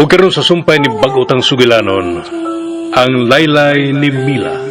O karon sa sumpay ni Bagotang Sugilanon, ang laylay ni Mila.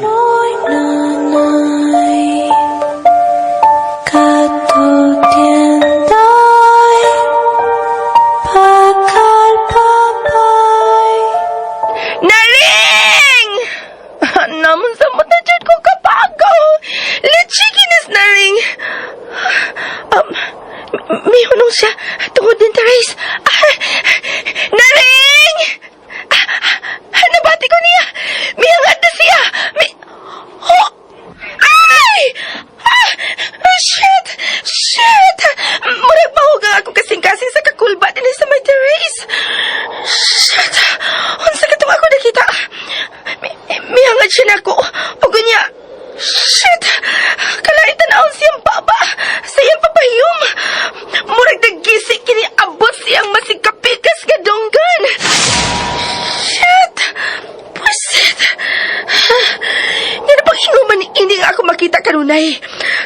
Kanunay.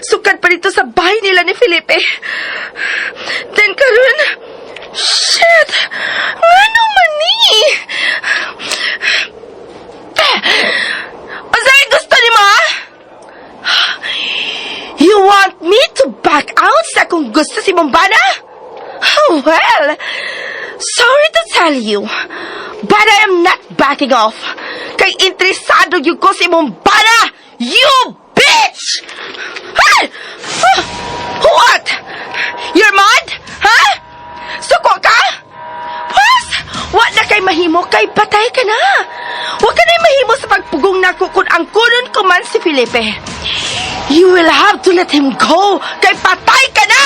Sukat pa dito sa bahay nila ni Felipe. Then karon, shit! Nga naman ni? Unsay gusto ni mo? You want me to back out sa kung gusto si Bombana? Oh, well, sorry to tell you, but I am not backing off. Kay interesado yung ko si Bombana, you bitch! What? You're mad? Huh? Suko ka? Pas! Wa na kay mahimo kay patay ka na. Wa ka na mahimo sa pagpugong nako kung ang kunon ko man si Felipe. You will have to let him go kay patay ka na.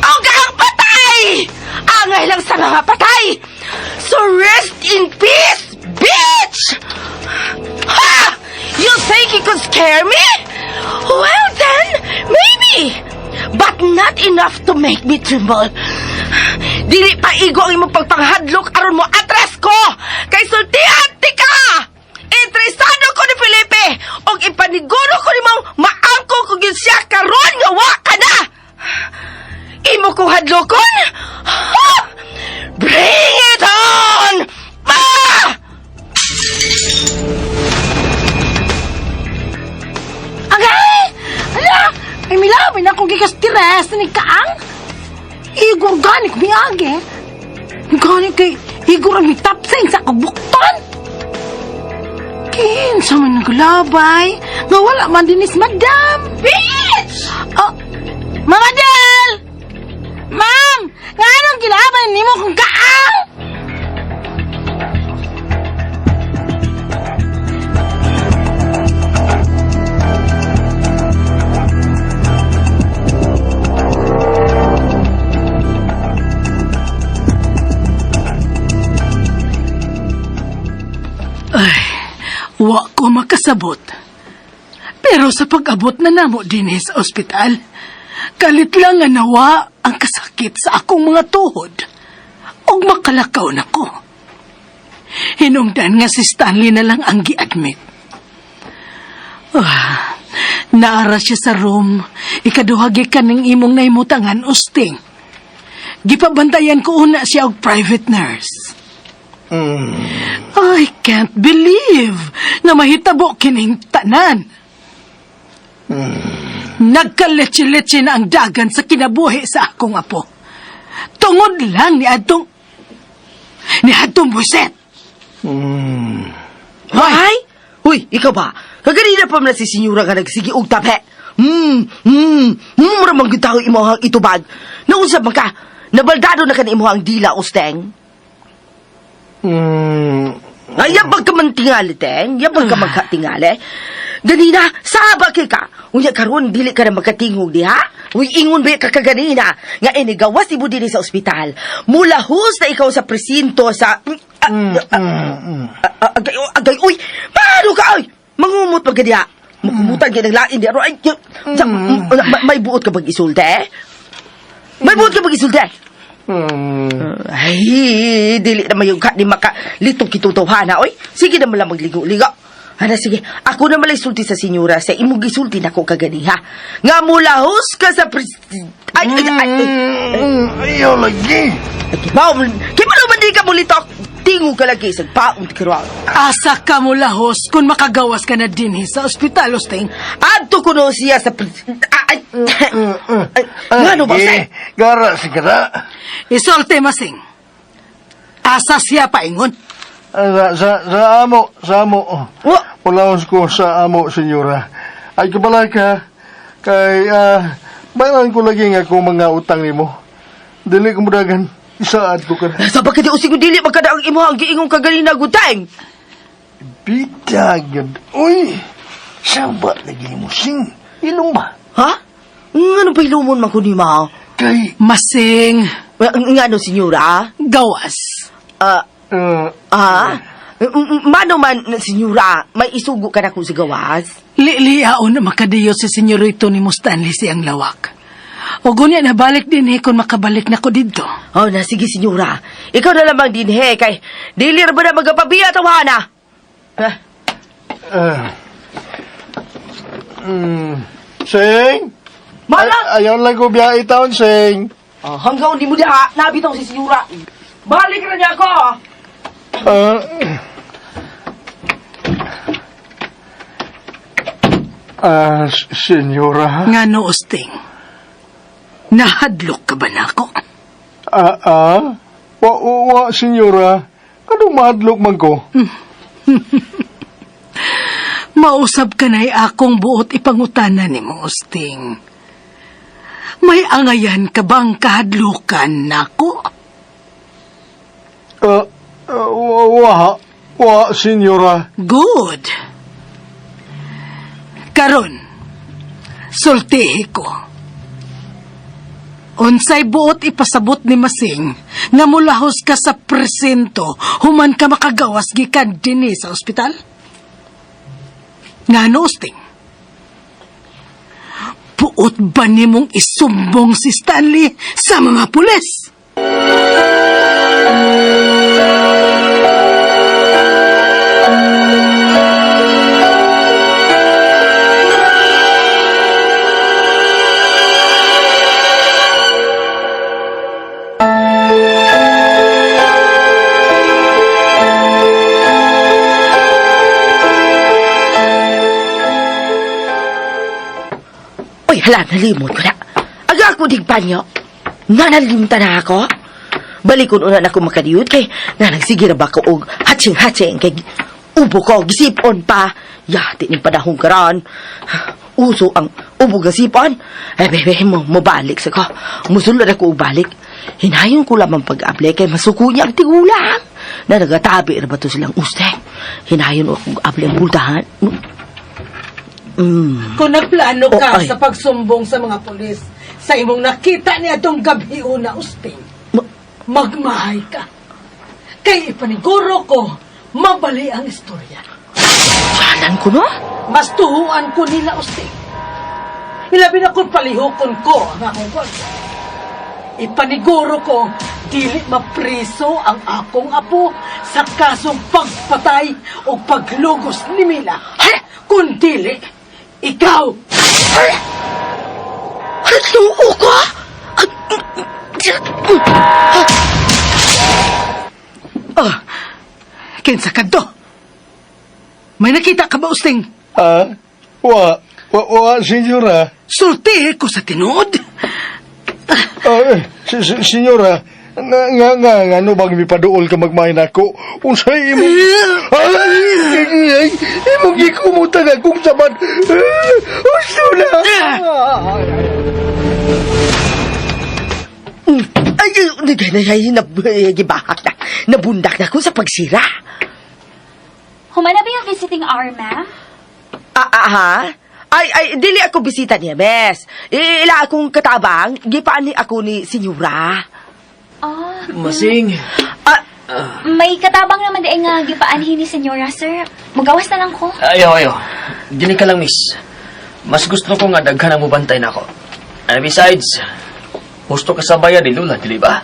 O kang patay! Angay lang sa mga patay. So rest in peace, bitch! Ha! You think you could scare me? Well then, enough to make me tremble. Dili pa igo ang imong pagpanghadlok aron mo atras ko. Kay sultihan ka! Interesado ko ni Felipe og ipaniguro ko ni mong maangko ko gyud siya karon nga wa ka na. Imo kong hadlokon? Igor organic mi age. Organic kay Igor ang mitapsay sa kabuktan. Kinsa man naglabay. Nga wala man dinis madam. Wa ko makasabot. Pero sa pag-abot na namo din sa ospital, kalit lang nga nawa ang kasakit sa akong mga tuhod. Og makalakaw na ko. Hinungdan nga si Stanley na lang ang gi-admit. Ah, naara siya sa room, ikaduhagi ka ng imong naimutangan usting. Gipabantayan ko una siya og private nurse. I can't believe na mahitabo kining tanan. Nagkaletse-letse na ang dagan sa kinabuhi sa akong apo. Tungod lang ni Adtong... Ni Adtong Buset. Ay! Uy, ikaw ba? Kaganina pa man si Sinyura nga nagsigi og tape. Hmm, hmm, hmm, mura mang gitaw imo hang itubag. Nausap man ka, nabaldado na ka ni imo hang dila, Usteng. Hmm, Ay, yabag ka man tingali, Teng. Yabag ka man ka tingali. Ganina, saba kay ka. Unya karon dili ka na magkatingog di ha? Uy, ingon ba ka kaganina? Nga inigawas ibo diri sa ospital. Mula hus na ikaw sa presinto sa... Ah, ah, ah, Agay, agay, uy! Paano ka, uy? Mangumot pa ganyan. Makumutan ka ng lain di. Ay, ma- may buot ka pag isulti, eh? May buot ka pag isulti, ay, dili na mayong ka ni maka litong kitutuhana, oy. Sige na lang magligo-ligo. Ana, sige. Ako na malay sulti sa senyora sa imong gisulti na ko kagani, ha? Nga mula hus ka sa pres... Ay, ay, ay, ay, Ayaw lagi. kibaw, kibaw naman di ka mulitok. Tingo ka lagi sa paong tikirwang. Asa ka mo lahos kung makagawas ka na dinhi sa ospital, Usting. Adto ko no siya sa... pres- Ah, Ay, ay, nga no ba, Eh, say? gara sigara. Isolte masing. Asa siya paingon. Ah, Sa, sa, sa amo, sa amo. Wa, Pulaos ko sa amo, senyora. Ay kabalay ka. Kay, ah, bayaran ko lagi nga kung mga utang ni mo. Dili ko mudagan. Isaad ko ka. sa pagkati usig mo dili magkada ang imo ang giingong kagalina gutang. Bitagad. Uy! Saba lagi mo sing. Ilong ba? Ha? Nga ba ilumon man ko ni ma? Kay, Masing. Nga no, senyora? Gawas. Ah, ah, ah? M- Mano man, senyora, may isugo ka na kung sa gawas? Liiliaon na makadiyo si senyorito ni mo Stanley siyang lawak. O gunya na balik din eh kung makabalik na ko dito. Oh, na sige, senyora. Ikaw na lamang din, he, kay dili ra ba na magapabiya tawhana? Ah, ah. Mm. Sing! Malang! Ay, ayaw lang ko biya itaon, Sing. Ah, hanggang di mo diha, nabitaw si senyora. Balik na niya ako! Ah. Ah, s- senyora. Nga no, Usting. Nahadlok ka ba na ako? Ah, ah? Wa, wa, wa, senyora. Anong mahadlok man ko? Mausap ka na'y akong buot ipangutana ni mo, Usting. May angayan ka bang kahadlukan nako? Ah, ah, wa, wa, wa, senyora. Good. Karon, sultihi ko. Unsay buot ipasabot ni Masing nga mulahos ka sa presento human ka makagawas gikan dinhi sa ospital? Nga no, Sting? Buot ba nimong isumbong si Stanley sa mga pulis? Hala, nalimot ko na. Aga ako dig panyo. Nga nalimutan na ako. Balikon una na ako makadiyot kay nga nagsige na ba ko og hatsing-hatsing kay ubo ko, gisipon pa. Yati ni padahong karan. Uso ang ubo gasipon. Eh, bebe, mo, mabalik sa ko. Musulod ako balik. Hinayon ko lamang pag-ablay kay masuko niya ang tigulang. Na nagatabi na ba to silang usteng. Hinayon ako ablay ang. Mm. Kung nagplano Oh, ka ay. sa pagsumbong sa mga pulis sa imong nakita ni atong gabi una usting, Ma- magmahay ka. Kay ipaniguro ko, mabali ang istorya. Jalan ko no? Mas tuhuan ko nila usting. Ilabi na kung palihukon ko ang akong kwarta. Ipaniguro ko, dili mapriso ang akong apo sa kasong pagpatay o paglugos ni Mila. Kung dili, ikaw Nagsuko ko? Ah, Kinsa ka to? May nakita ka ba, Usting? Ah, wa, wa, wa, senyora. Sultihe ko sa tinuod. Ah, si, si, senyora, nga, nga, nga, nga, ano bang mipaduol ka magmain ako? Unsay imo... Ay, ay, ay, imong gikumutan akong sabat. Uso na. ay, ay, ay, ay, nabahak na. Nabundak na ko sa pagsira. Humana ba yung visiting hour, ma'am? Ah, ah, ha? Ay, ay, dili ako bisita niya, bes. Ila akong katabang, gipaan ni ako ni Senyora. Oh, Masing. Ah, may katabang naman din nga gipaanhin ni Senyora, sir. Magawas na lang ko. Ayaw, ayaw. Dini ka lang, miss. Mas gusto ko nga daghan ang mubantay na ako. And besides, gusto ka sa bayan ni Lula, dili ba?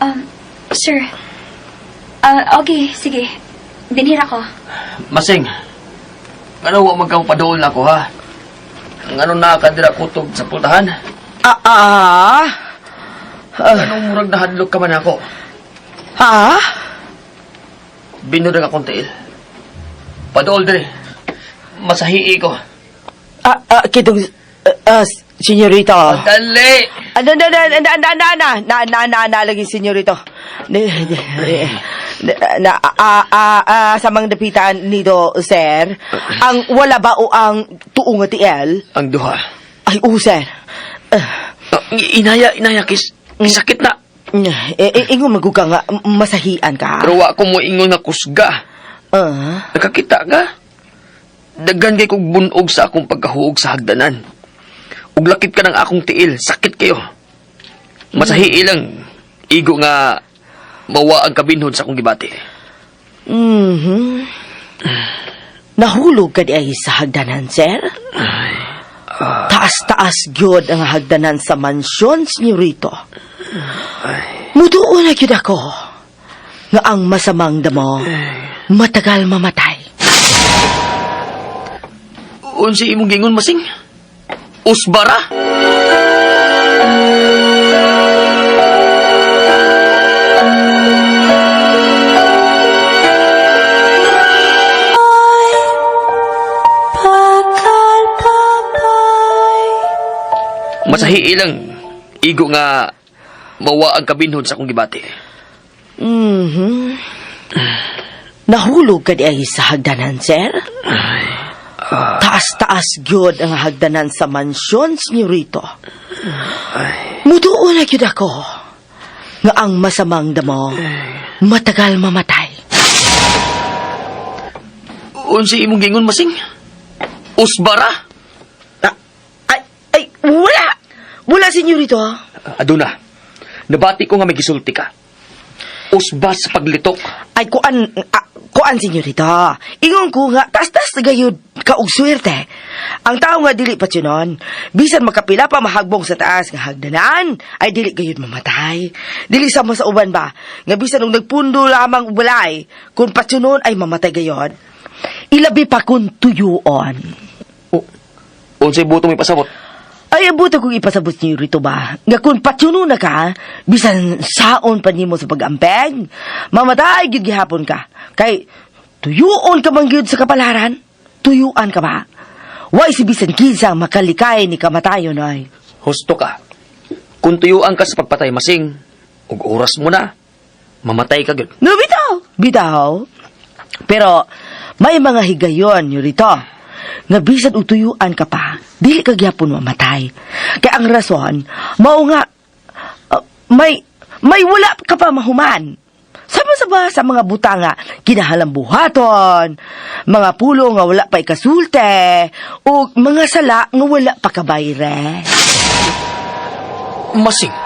Um, sir. Ah, okay, sige. Dinira ko. Masing, ano wa magkapadool ako, ha? Ano na ka dira kutob sa pultahan? ah, ah. Anong murag nahadlok ka man ako? Ha? Binudag akong tiil. Padool dire. Masahii ko. Ah, ah, kitong, ah, senyorito. Dali! Ano na na na na na na na na na na lagi senyorito. Na na ah ah ah sa mga dapitan nito sir. Ang wala ba o ang tuong nga tiel? Ang duha. Ay o sir. Ah, Ah, inaya, inaya, kis. Sakit na. eh, eh, ingon maguga nga masahian ka. Pero wa ko mo ingon nga kusga. Ah, Nakakita ka? Daghan kay kog bunog sa akong pagkahuog sa hagdanan. Ug lakip ka ng akong tiil, sakit kayo. Masahi lang. Igo nga mawa ang kabinhod sa akong gibati. mhm. Nahulog ka di ay sa hagdanan, sir? Taas-taas gyud ang hagdanan sa mansyon, senyorito. Mutuon na gyud ako nga ang masamang damo matagal mamatay. Unsi imong gingon masing? Usbara? Masahi lang. Igo nga mawa ang kabinhod sa akong gibati. Mhm. Nahulog ka di ay sa hagdanan, sir? Taas-taas gyud ang hagdanan sa mansyon, senyorito. Mutuon na gyud ako nga ang masamang damo matagal mamatay. Unsi imong gingon masing? Usbara? Ah, ay, ay, wala! Wala, senyorito. Aduna. Nabati ko nga may gisulti ka. Usba sa paglitok. Ay, kuan, ah, kuan, senyorito. Ingon ko nga, tas-tas na gayud ka og swerte. Ang tao nga dili patsunon, bisan makapila pa mahagbong sa taas nga hagdanan, ay dili gayud mamatay. Dili sa mo sa uban ba, nga bisan og nagpundo lamang og balay, kung patsunon ay mamatay gayod. Ilabi pa kung tuyuon. O, unsay butong ipasabot? Ay, abuto kong ipasabot niyo rito ba? Nga kung patsuno na ka, bisan saon pa nimo sa pag-ampeg, mamatay gyud gihapon ka. Kay, tuyuon ka man sa kapalaran? Tuyuan ka ba? Why si bisan kinsa makalikay ni kamatayon ay? Husto ka. Kung tuyuan ka sa pagpatay masing, ug oras mo na, mamatay ka gyud. No, bitaw! Bitaw? Pero, may mga higayon nyo rito. Nga bisan utuyuan ka pa, dili ka gyapon mamatay. Kaya ang rason, mao nga, ah, may, may wala ka pa mahuman. Sama sa ba sa mga butanga, kinahalang buhaton, mga pulo nga wala pa ikasulte, o mga sala nga wala pa kabayre. Masing.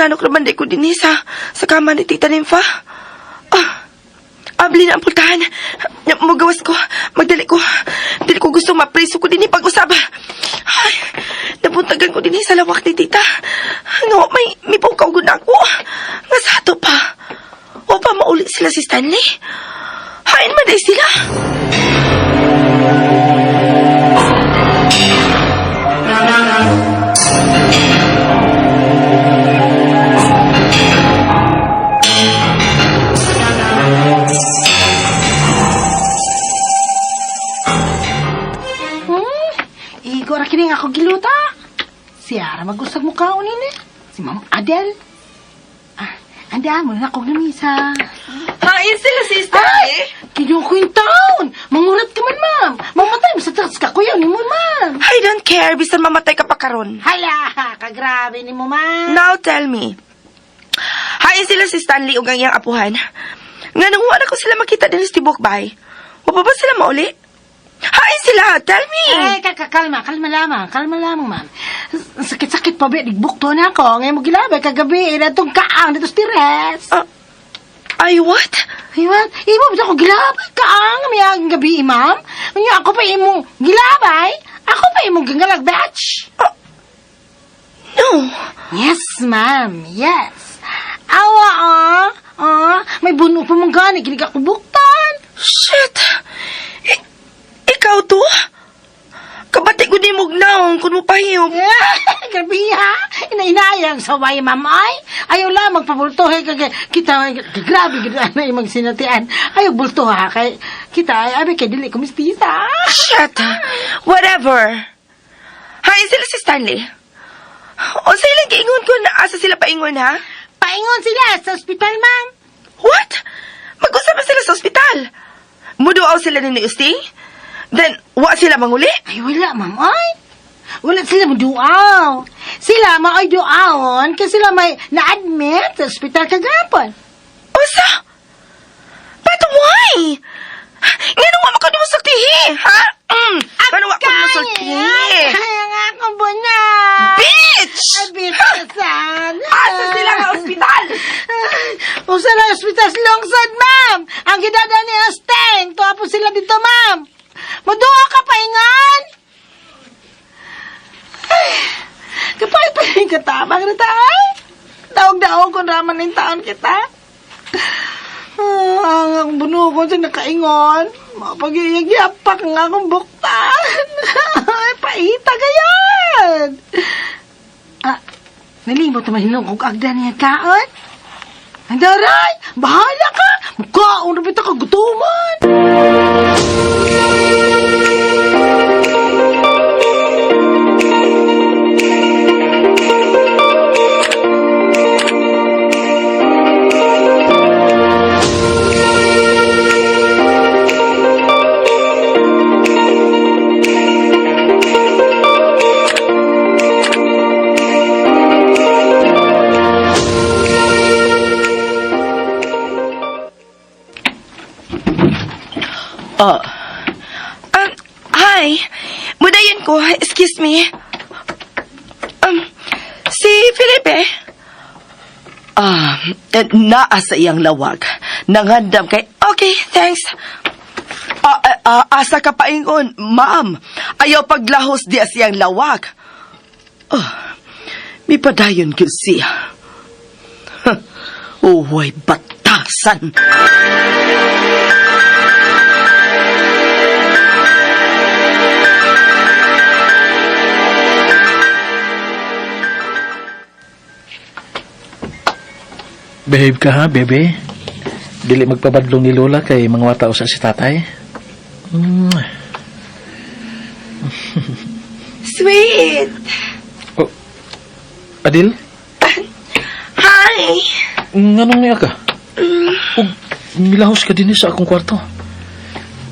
Nahinanok naman ko din sa, sa kama ni Tita Nympha. Ah, abli na ang pultahan. Magawas ko. Magdali ko. Dili ko gusto mapreso ko din eh pag-usab. Ay, nabuntagan ko din sa lawak ni Tita. Ano, may, may pukaw na ako. Nga pa. O pa mauli sila si Stanley. Hain man day sila. Stanley ug ang iyang apuhan. Nga nang wala ko sila makita din sa tibok bay. Wa pa ba sila mauli? Hi sila, tell me. Ay, kalma, kalma lamang, kalma lamang, ma'am. Sakit-sakit pa, be, nagbukto na ako. Ngayon mo gilabay, kagabi, na itong kaang, dito stress. Uh, ay, what? Iwan, imo ba ako gilabay, kaang, may agang gabi, ma'am? Ngayon ako pa imong gilabay, ako pa imong gangalag batch. No. Yes, ma'am, yes. Awa, ah, ah, may buno pa mong gani, kinig ako buktan. Shit. I- ikaw to? Kabati ko di mugnaong kung mo pahiyom. Grabe ha, inainayang sa way mamay. Ayaw lang magpabultuhe kag kita grabe gid na imong sinatian. Ayaw bulto ha kay kita ay abi kay dili ko mistisa. Shit. Whatever. Hi, sila si Stanley. O sila giingon ko na asa sila paingon, ha? Paingon sila sa ospital, ma'am. What? Mag-usap na sila sa ospital. Muduaw sila ni Usti? Then, wa sila manguli? Ay wala, ma'am. Ay. Wala sila maduaw. Sila maay duawon kasi sila may na-admit sa ospital kagapon. Usa? But why? Nga nung mama ka di ha? Mm. Nga nung ako di mo sultihi. Kaya nga ako buna. Bitch! Abitasan. Asa sila nga ospital? Usa na ospital sa lungsod, ma'am. Ang gidada ni Osteng. Tuwa po sila dito, ma'am. Maduha ka paingan. Ay, Kapag pa rin katabang na tayo. Daog-daog ko naman ng taon kita. Ah, ang ko sa nakaingon. Mapag-iyapak nga akong buktan. Paita gayon. Ah, nalimot naman hinong kung agda niya kaon. Andaray, bahala ka. Mukhaon na bita ka gutuman. Oh. Um, hi. Mudayon ko. Excuse me. Um, si Felipe. Ah, eh, naa sa iyang lawag. Nangandam kay... Okay, thanks. Ah, ah, ah, asa ka paingon, ma'am. Ayaw paglahos di siyang lawag. Ah, may padayon gyud siya. Huh, Uway batasan. Behave ka ha, bebe. Dili magpabadlong ni Lola kay mga wata sa si tatay. Mm. Sweet. Oh. Adil, Hi. nganong niya ka? Ug milahos ka din sa akong kwarto.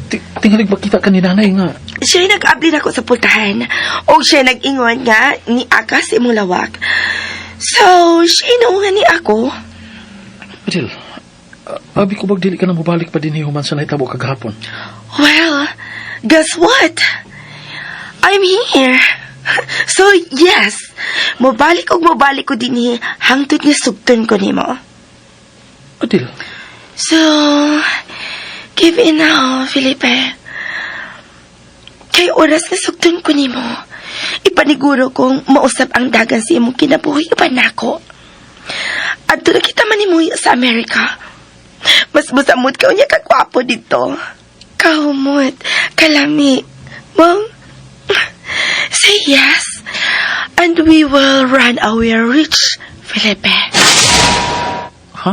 Ti- Tingalig makita ka ni nanay nga. Siya nag-update ako sa pultahan. O siya nag-ingon nga ni Akas imong lawak. So, siya inuungan ni ako. Adil, a- abi ko bag dili ka na mabalik pa din human sa nahitabo kagahapon. Well, guess what? I'm here. So, yes. Mobalik og mobalik ko din ni hangtod ni sugton ko nimo. Adil, So, give in now, Felipe. Kay oras na sugton ko nimo. Ipaniguro kong mausap ang dagan sa imong kinabuhi uban nako. At doon kita manimuyo sa Amerika. Mas musamot ka unya kagwapo dito. Kahumot, kalami. Mom, say yes. And we will run away rich, Felipe. ha?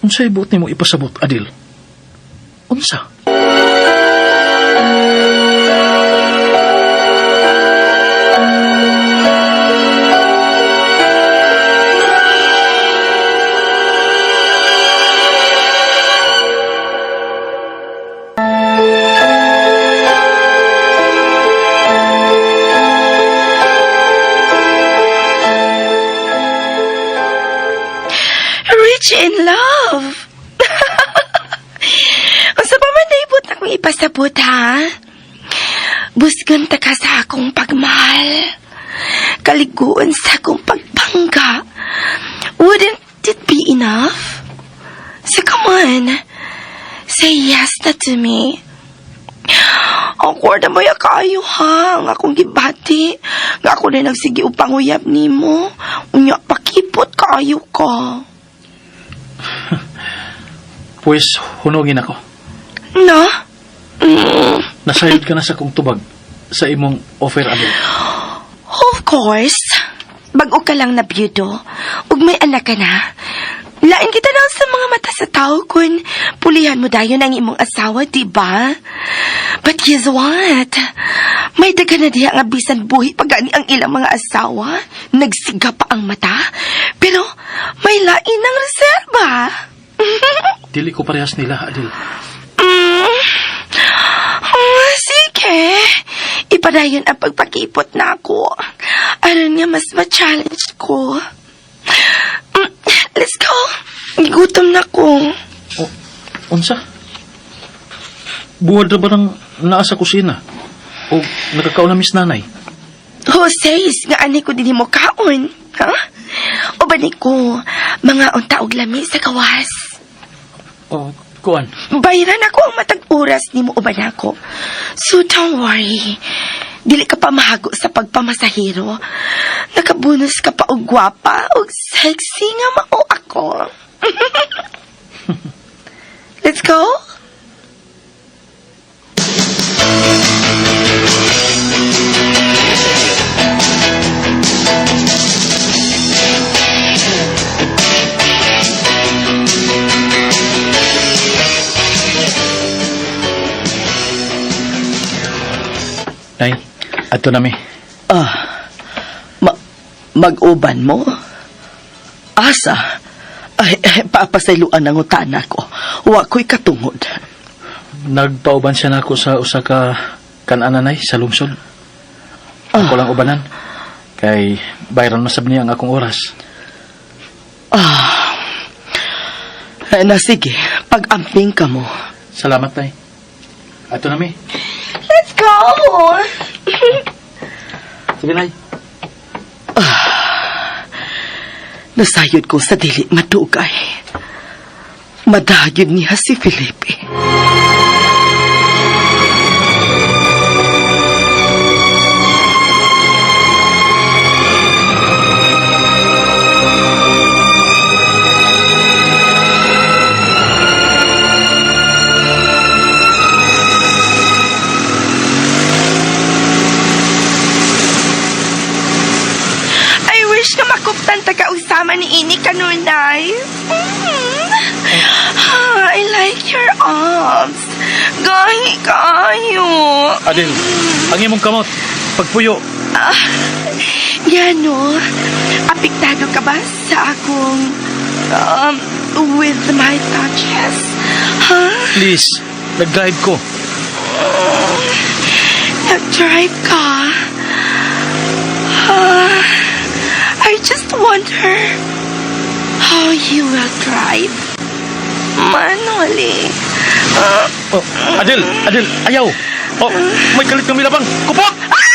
Unsay buot nimo ipasabot, Adil? Unsa? Kaliguan sa akong pagpangga. Wouldn't it be enough? So come on. Say yes na to me. Awkward na mo ya kayo ha. Nga akong gibati. Nga ako na nagsige upang uyab ni mo. Unya pakipot kayo ka. Pues, hunogin ako. No? Mm, Nasayod ka na sa kong tubag sa imong offer, Adel. Course. Bago ka lang na byudo. Ug may anak ka na. Lain kita na sa mga mata sa tao kung pulihan mo dayon ang imong asawa, di ba? But guess what? May daga na diha nga bisan buhi pagani ang ilang mga asawa. Nagsiga pa ang mata. Pero may lain ng reserba. Dili ko parehas nila, Adel. Mm. Oh, sige. Ipadayon ang pagpakipot na ako. Aron nga mas ma-challenge ko. Mm, Let's go. Gutom na ko. Oh, unsa? Buwad na ba ng naa sa kusina? O nakakaon na miss nanay? Jose's nga ani ko din mo kaon. Ha? O ba ni ko, mga unta og lami sa kawas. O, kuan. Bayaran ako ang matag oras ni mo uban ako. So don't worry. Dili ka pa mahago sa pagpamasahero. Nakabunos ka pa og gwapa og sexy nga mao ako. Let's go? Ato na mi. Ah, ma- mag-uban mo? Asa? Ay, ay papasayloan ang utana ko. Wa ko'y katungod. Nagpauban siya na ako sa usa ka kananay sa lungsod. Ako lang ubanan. Kay bayran masab niya ang akong oras. Eh, na sige, pag-amping ka mo. Salamat, Nay. Ato na mi. Go! Sige, Nay. Nasayod ko sa dili madugay. Madayod niya si Felipe. Ni Ini kanunay. Mm. Ah, I like your arms. Gahi kayo. Adel, ang imong kamot. Pagpuyo. Ah, Yano, apektado ka ba sa akong um, with my touches? Ha? Please, nag-drive ko. Nag-drive ka? Ah, I just wonder how you will drive. Manoli. Ah, Oh, Adel, Adel, ayaw. Oh, may kalit kami labang. Kupot! Ah!